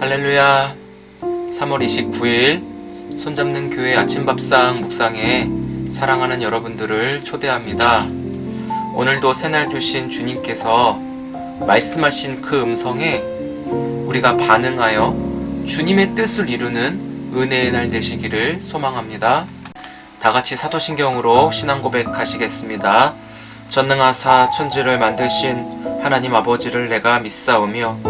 할렐루야. 3월 29일 손잡는 교회 아침밥상 묵상에 사랑하는 여러분들을 초대합니다. 오늘도 새날 주신 주님께서 말씀하신 그 음성에 우리가 반응하여 주님의 뜻을 이루는 은혜의 날 되시기를 소망합니다. 다 같이 사도신경으로 신앙 고백하시겠습니다. 전능하사 천지를 만드신 하나님 아버지를 내가 믿사오며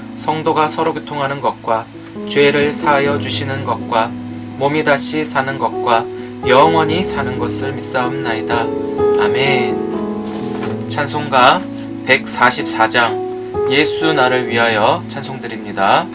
성도가 서로 교통하는 것과 죄를 사하여 주시는 것과 몸이 다시 사는 것과 영원히 사는 것을 믿사옵나이다. 아멘. 찬송가 144장 예수 나를 위하여 찬송드립니다.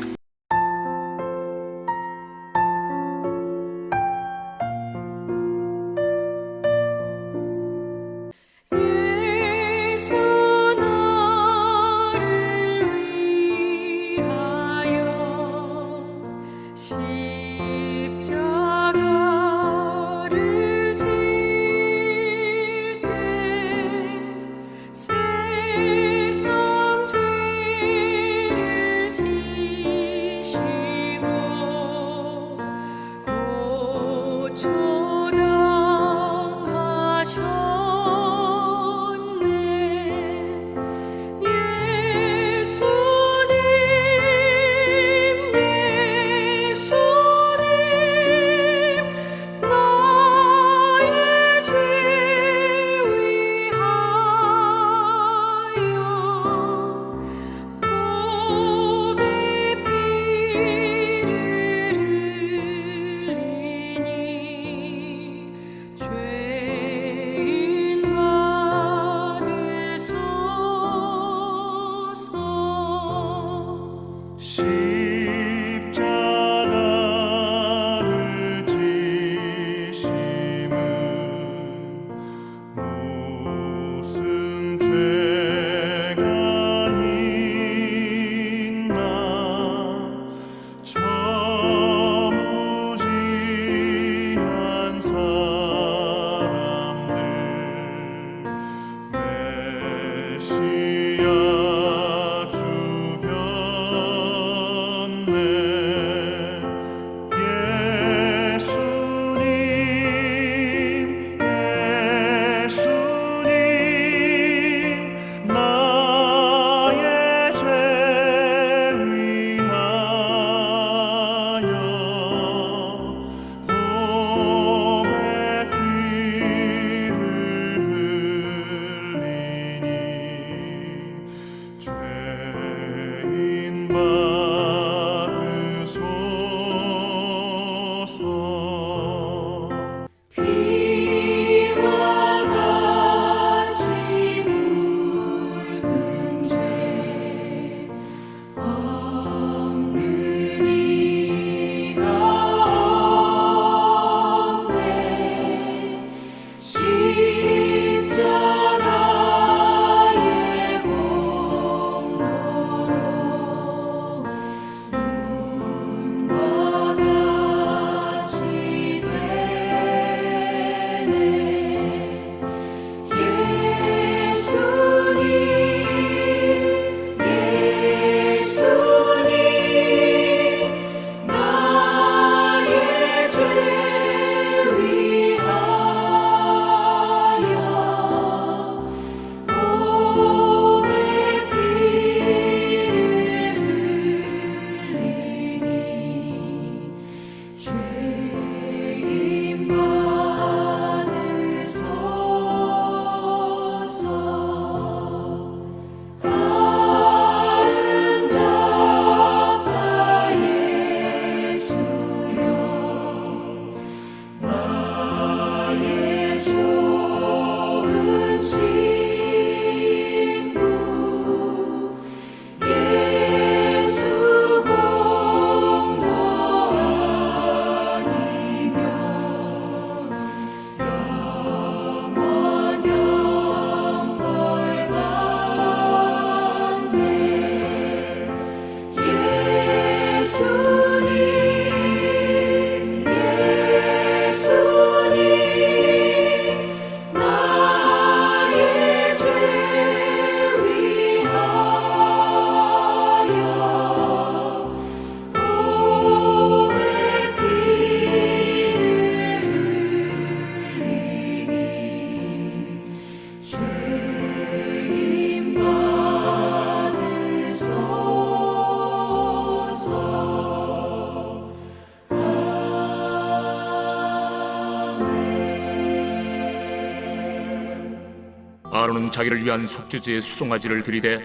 아론은 자기를 위한 속죄제의 수송아지를 들이대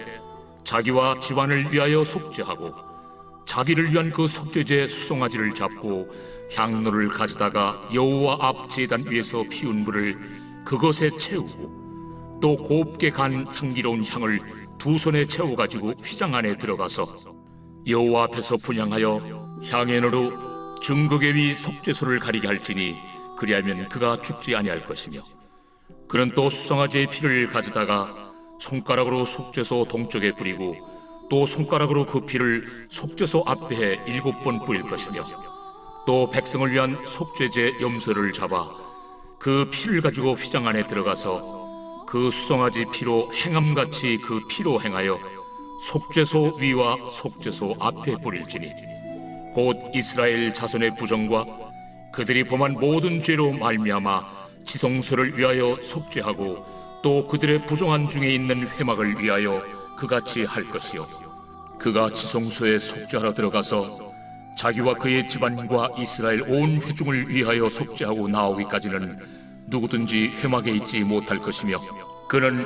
자기와 집안을 위하여 속죄하고 자기를 위한 그 속죄제 수송아지를 잡고 향로를 가져다가 여호와 앞 제단 위에서 피운 불을 그것에 채우고 또 곱게 간 향기로운 향을 두 손에 채워 가지고 휘장 안에 들어가서 여호와 앞에서 분양하여 향연으로 증거계 위 속죄소를 가리게 할지니 그리하면 그가 죽지 아니할 것이며 그는 또 수송아지의 피를 가져다가 손가락으로 속죄소 동쪽에 뿌리고 또 손가락으로 그 피를 속죄소 앞에 일곱 번 뿌릴 것이며 또 백성을 위한 속죄제 염소를 잡아 그 피를 가지고 휘장 안에 들어가서 그 수송아지 피로 행함같이 그 피로 행하여 속죄소 위와 속죄소 앞에 뿌릴지니 곧 이스라엘 자손의 부정과 그들이 범한 모든 죄로 말미암아 지성소를 위하여 속죄하고 또 그들의 부정한 중에 있는 회막을 위하여 그같이 할 것이요. 그가 지성소에 속죄하러 들어가서 자기와 그의 집안과 이스라엘 온 회중을 위하여 속죄하고 나오기까지는 누구든지 회막에 있지 못할 것이며 그는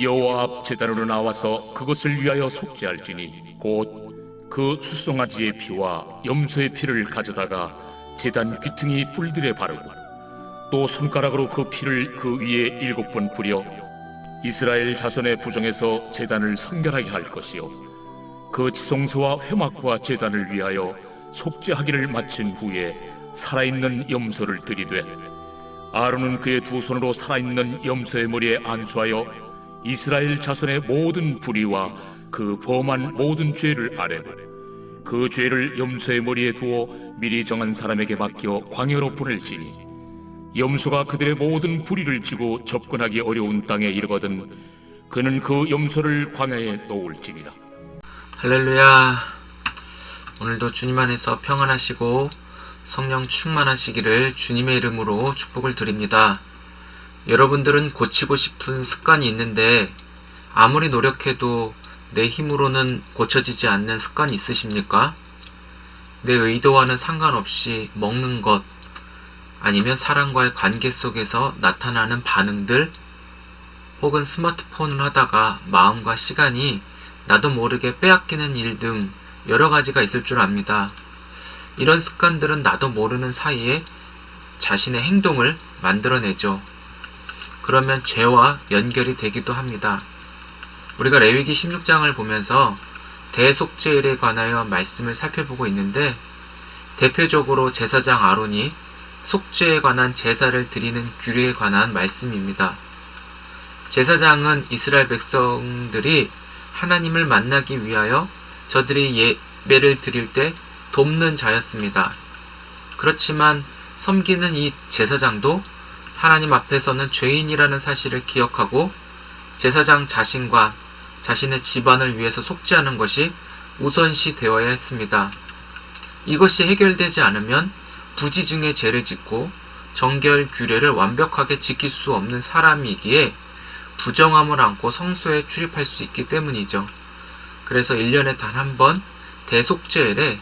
여호와 앞 제단으로 나와서 그것을 위하여 속죄할지니 곧 그 수송아지의 피와 염소의 피를 가져다가 제단 귀퉁이 뿔들에 바르고 또 손가락으로 그 피를 그 위에 일곱 번 뿌려 이스라엘 자손의 부정에서 제단을 성결하게 할 것이요. 그 지성소와 회막과 제단을 위하여 속죄하기를 마친 후에 살아있는 염소를 들이되 아론은 그의 두 손으로 살아있는 염소의 머리에 안수하여 이스라엘 자손의 모든 불의와 그 범한 모든 죄를 아뢰고 그 죄를 염소의 머리에 두어 미리 정한 사람에게 맡겨 광야로 보낼지니 염소가 그들의 모든 불의를 지고 접근하기 어려운 땅에 이르거든 그는 그 염소를 광야에 놓을지니라 할렐루야. 오늘도 주님 안에서 평안하시고 성령 충만하시기를 주님의 이름으로 축복을 드립니다. 여러분들은 고치고 싶은 습관이 있는데 아무리 노력해도 내 힘으로는 고쳐지지 않는 습관이 있으십니까? 내 의도와는 상관없이 먹는 것, 아니면 사람과의 관계 속에서 나타나는 반응들, 혹은 스마트폰을 하다가 마음과 시간이 나도 모르게 빼앗기는 일 등 여러 가지가 있을 줄 압니다. 이런 습관들은 나도 모르는 사이에 자신의 행동을 만들어내죠. 그러면 죄와 연결이 되기도 합니다. 우리가 레위기 16장을 보면서 대속죄일에 관하여 말씀을 살펴보고 있는데 대표적으로 제사장 아론이 속죄에 관한 제사를 드리는 규례에 관한 말씀입니다. 제사장은 이스라엘 백성들이 하나님을 만나기 위하여 저들이 예배를 드릴 때 돕는 자였습니다. 그렇지만 섬기는 이 제사장도 하나님 앞에서는 죄인이라는 사실을 기억하고 제사장 자신과 자신의 집안을 위해서 속죄하는 것이 우선시 되어야 했습니다. 이것이 해결되지 않으면 부지중에 죄를 짓고 정결 규례를 완벽하게 지킬 수 없는 사람이기에 부정함을 안고 성소에 출입할 수 있기 때문이죠. 그래서 1년에 단 한 번 대속죄일에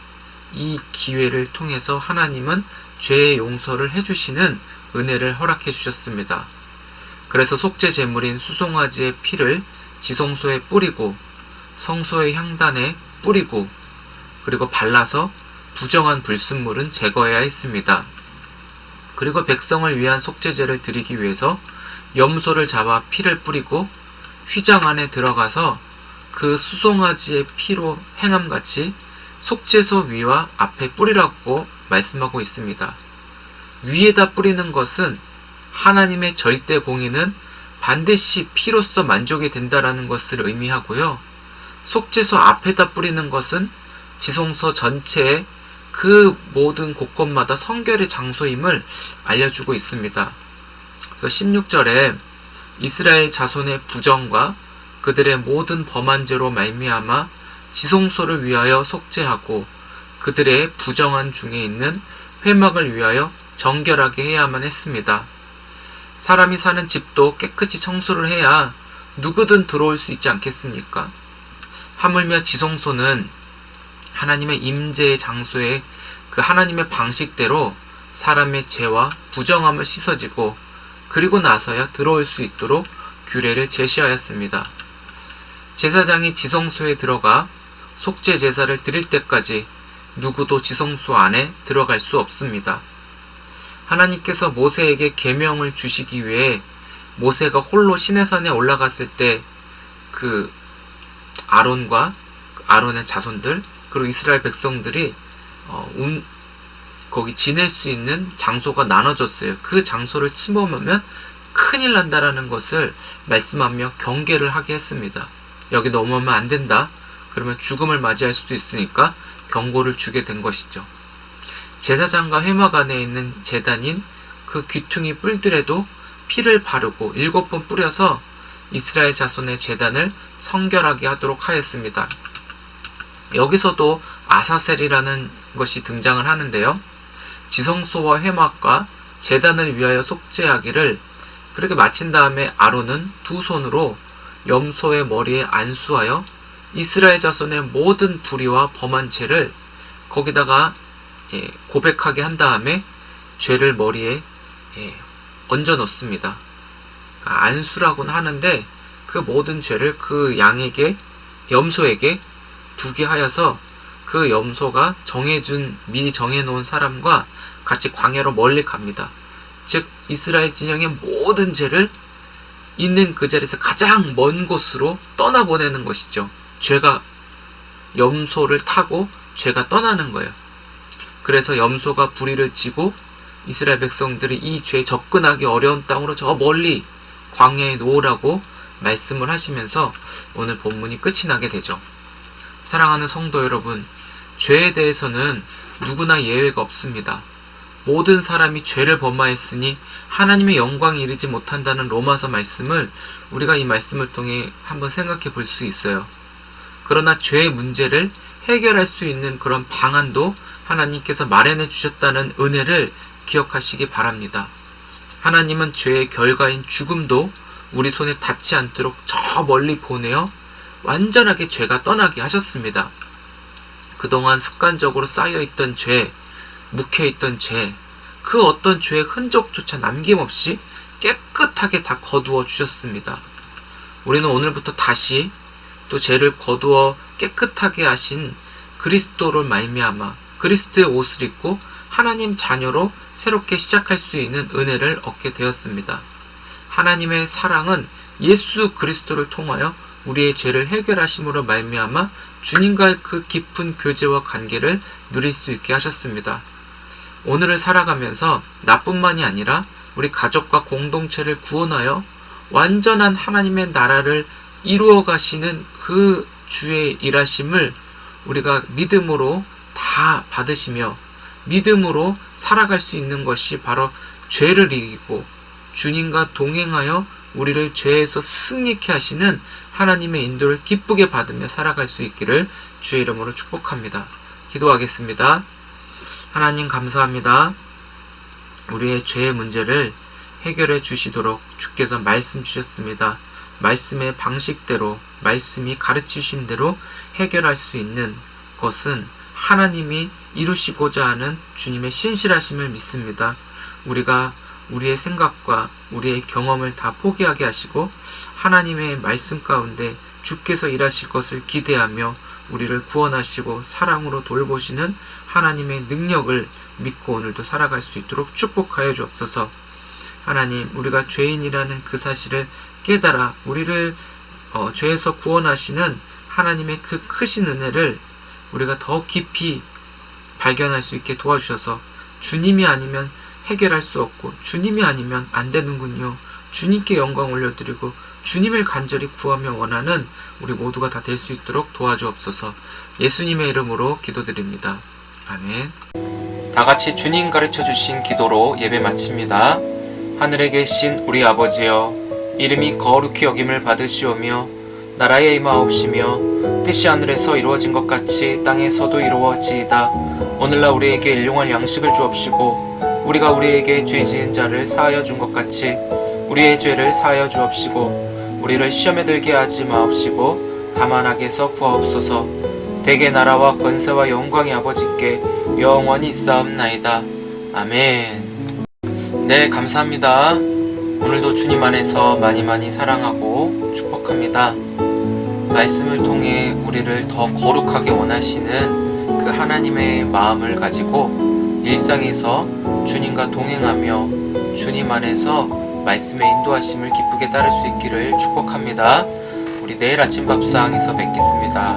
이 기회를 통해서 하나님은 죄의 용서를 해주시는 은혜를 허락해 주셨습니다. 그래서 속죄 제물인 수송아지의 피를 지성소에 뿌리고 성소의 향단에 뿌리고 그리고 발라서 부정한 불순물은 제거해야 했습니다. 그리고 백성을 위한 속죄제를 드리기 위해서 염소를 잡아 피를 뿌리고 휘장 안에 들어가서 그 수송아지의 피로 행함같이 속죄소 위와 앞에 뿌리라고 말씀하고 있습니다. 위에다 뿌리는 것은 하나님의 절대 공의는 반드시 피로써 만족이 된다라는 것을 의미하고요. 속죄소 앞에다 뿌리는 것은 지성소 전체에 그 모든 곳곳마다 성결의 장소임을 알려주고 있습니다. 그래서 16절에 이스라엘 자손의 부정과 그들의 모든 범한 죄로 말미암아 지성소를 위하여 속죄하고 그들의 부정한 중에 있는 회막을 위하여 정결하게 해야만 했습니다. 사람이 사는 집도 깨끗이 청소를 해야 누구든 들어올 수 있지 않겠습니까? 하물며 지성소는 하나님의 임재의 장소에 그 하나님의 방식대로 사람의 죄와 부정함을 씻어지고 그리고 나서야 들어올 수 있도록 규례를 제시하였습니다. 제사장이 지성소에 들어가 속죄 제사를 드릴 때까지 누구도 지성소 안에 들어갈 수 없습니다. 하나님께서 모세에게 계명을 주시기 위해 모세가 홀로 시내산에 올라갔을 때 그 아론과 그 아론의 자손들 그리고 이스라엘 백성들이 어, 운- 거기 지낼 수 있는 장소가 나눠졌어요. 그 장소를 침범하면 큰일 난다라는 것을 말씀하며 경계를 하게 했습니다. 여기 넘어오면 안 된다. 그러면 죽음을 맞이할 수도 있으니까 경고를 주게 된 것이죠. 제사장과 회막 안에 있는 제단인 그 귀퉁이 뿔들에도 피를 바르고 일곱 번 뿌려서 이스라엘 자손의 제단을 성결하게 하도록 하였습니다. 여기서도 아사셀이라는 것이 등장을 하는데요. 지성소와 회막과 제단을 위하여 속죄하기를 그렇게 마친 다음에 아론은 두 손으로 염소의 머리에 안수하여 이스라엘 자손의 모든 불의와 범한 죄를 거기다가 예, 고백하게 한 다음에 죄를 머리에 예, 얹어 넣습니다. 그러니까 안수라고는 하는데 그 모든 죄를 그 양에게 염소에게 두게 하여서 그 염소가 정해준 미리 정해놓은 사람과 같이 광야로 멀리 갑니다. 즉 이스라엘 진영의 모든 죄를 있는 그 자리에서 가장 먼 곳으로 떠나보내는 것이죠. 죄가 염소를 타고 죄가 떠나는 거예요. 그래서 염소가 불의를 지고 이스라엘 백성들이 이 죄에 접근하기 어려운 땅으로 저 멀리 광야에 놓으라고 말씀을 하시면서 오늘 본문이 끝이 나게 되죠. 사랑하는 성도 여러분, 죄에 대해서는 누구나 예외가 없습니다. 모든 사람이 죄를 범하였으니 하나님의 영광에 이르지 못한다는 로마서 말씀을 우리가 이 말씀을 통해 한번 생각해 볼 수 있어요. 그러나 죄의 문제를 해결할 수 있는 그런 방안도 하나님께서 마련해 주셨다는 은혜를 기억하시기 바랍니다. 하나님은 죄의 결과인 죽음도 우리 손에 닿지 않도록 저 멀리 보내어 완전하게 죄가 떠나게 하셨습니다. 그동안 습관적으로 쌓여있던 죄, 묵혀있던 죄, 그 어떤 죄의 흔적조차 남김없이 깨끗하게 다 거두어 주셨습니다. 우리는 오늘부터 다시 또 죄를 거두어 깨끗하게 하신 그리스도를 말미암아 그리스도의 옷을 입고 하나님 자녀로 새롭게 시작할 수 있는 은혜를 얻게 되었습니다. 하나님의 사랑은 예수 그리스도를 통하여 우리의 죄를 해결하심으로 말미암아 주님과의 그 깊은 교제와 관계를 누릴 수 있게 하셨습니다. 오늘을 살아가면서 나뿐만이 아니라 우리 가족과 공동체를 구원하여 완전한 하나님의 나라를 이루어 가시는 그 주의 일하심을 우리가 믿음으로 다 받으시며 믿음으로 살아갈 수 있는 것이 바로 죄를 이기고 주님과 동행하여 우리를 죄에서 승리케 하시는 하나님의 인도를 기쁘게 받으며 살아갈 수 있기를 주의 이름으로 축복합니다. 기도하겠습니다. 하나님 감사합니다. 우리의 죄의 문제를 해결해 주시도록 주께서 말씀 주셨습니다. 말씀의 방식대로 말씀이 가르치신 대로 해결할 수 있는 것은 하나님이 이루시고자 하는 주님의 신실하심을 믿습니다. 우리가 우리의 생각과 우리의 경험을 다 포기하게 하시고 하나님의 말씀 가운데 주께서 일하실 것을 기대하며 우리를 구원하시고 사랑으로 돌보시는 하나님의 능력을 믿고 오늘도 살아갈 수 있도록 축복하여 주옵소서. 하나님, 우리가 죄인이라는 그 사실을 깨달아 우리를 어, 죄에서 구원하시는 하나님의 그 크신 은혜를 우리가 더 깊이 발견할 수 있게 도와주셔서 주님이 아니면 해결할 수 없고 주님이 아니면 안 되는군요. 주님께 영광 올려드리고 주님을 간절히 구하며 원하는 우리 모두가 다 될 수 있도록 도와주옵소서. 예수님의 이름으로 기도드립니다. 아멘. 다 같이 주님 가르쳐 주신 기도로 예배 마칩니다. 하늘에 계신 우리 아버지여, 이름이 거룩히 여김을 받으시오며, 나라의 임하옵시며, 뜻이 하늘에서 이루어진 것 같이 땅에서도 이루어지이다. 오늘날 우리에게 일용할 양식을 주옵시고, 우리가 우리에게 죄 지은 자를 사하여 준 것 같이, 우리의 죄를 사하여 주옵시고, 우리를 시험에 들게 하지 마옵시고, 다만 악에서 구하옵소서. 대개 나라와 권세와 영광이 아버지께 영원히 있사옵나이다. 아멘. 네, 감사합니다. 오늘도 주님 안에서 많이 많이 사랑하고 축복합니다. 말씀을 통해 우리를 더 거룩하게 원하시는 그 하나님의 마음을 가지고 일상에서 주님과 동행하며 주님 안에서 말씀의 인도하심을 기쁘게 따를 수 있기를 축복합니다. 우리 내일 아침 밥상에서 뵙겠습니다.